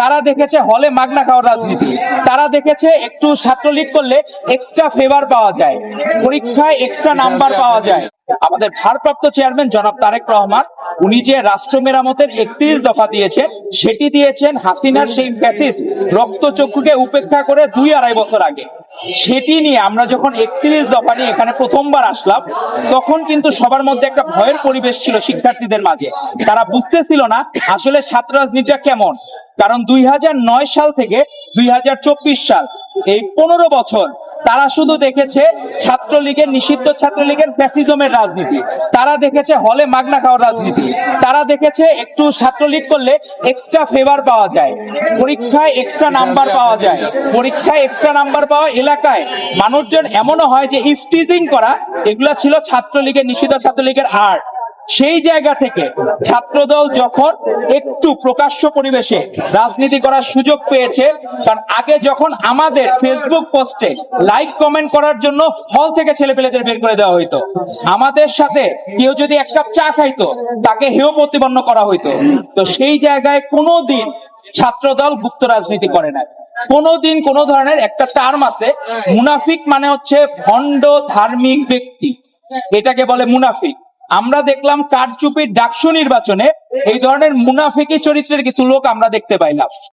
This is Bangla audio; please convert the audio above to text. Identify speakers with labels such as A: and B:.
A: তারা দেখেছে হলে মাগনা খাওয়ার রাজনীতি। তারা দেখেছে একটু ছাত্রলীগ করলে এক্সট্রা ফেভার পাওয়া যায়। পরীক্ষায় এক্সট্রা নাম্বার পাওয়া যায়। আমাদের ভারপ্রাপ্ত চেয়ারম্যান জনাব তারেক রহমান, উনি যে রাষ্ট্র মেরামতের একত্রিশ দফা দিয়েছেন, সেটি দিয়েছেন হাসিনার সেই ফ্যাসিস রক্তচক্ষুকে উপেক্ষা করে দুই আড়াই বছর আগে। সেটি নিয়ে আমরা যখন একত্রিশ দফা নিয়ে এখানে প্রথমবার আসলাম, তখন কিন্তু সবার মধ্যে একটা ভয়ের পরিবেশ ছিল শিক্ষার্থীদের মাঝে। তারা বুঝতেছিল না আসলে ছাত্র রাজনীতিটা কেমন। কারণ দুই হাজার নয় সাল থেকে দুই হাজার চব্বিশ সাল, এই পনেরো বছর তারা শুধু দেখেছে ছাত্রলীগের নিষিদ্ধ ছাত্রলীগের ফ্যাসিজমের রাজনীতি। তারা দেখেছে হলে মাগনা খাওয়ার রাজনীতি। তারা দেখেছে একটু ছাত্রলীগ করলে এক্সট্রা ফেভার পাওয়া যায়। পরীক্ষায় এক্সট্রা নাম্বার পাওয়া যায়। পরীক্ষায় এক্সট্রা নাম্বার পাওয়া এলাকায়। মানুষজন এমনও হয় যে ইফটিজিং করা, এগুলা ছিল ছাত্রলীগের, নিষিদ্ধ ছাত্রলীগের আর্ট সেই জায়গা থেকে ছাত্রদল যখন একটু প্রকাশ্য পরিবেশে রাজনীতি করার সুযোগ পেয়েছে, কারণ আগে যখন আমাদের ফেসবুক পোস্টে লাইক কমেন্ট করার জন্য হল থেকে ছেলেপেলেদের বের করে দেওয়া হইতো, আমাদের সাথে কেউ যদি এক কাপ চা খাইতো, তাকে হেয় প্রতিপন্ন করা হইতো। তো সেই জায়গায় কোনোদিন ছাত্রদল গুপ্ত রাজনীতি করে না কোনোদিন কোন ধরনের একটা টার্ম আছে, মুনাফিক মানে হচ্ছে ভণ্ড, ধার্মিক ব্যক্তি। এটাকে বলে মুনাফিক। আমরা দেখলাম কারচুপির ডাকসু নির্বাচনে এই ধরনের মুনাফিকি চরিত্রের কিছু লোক আমরা দেখতে পাইলাম।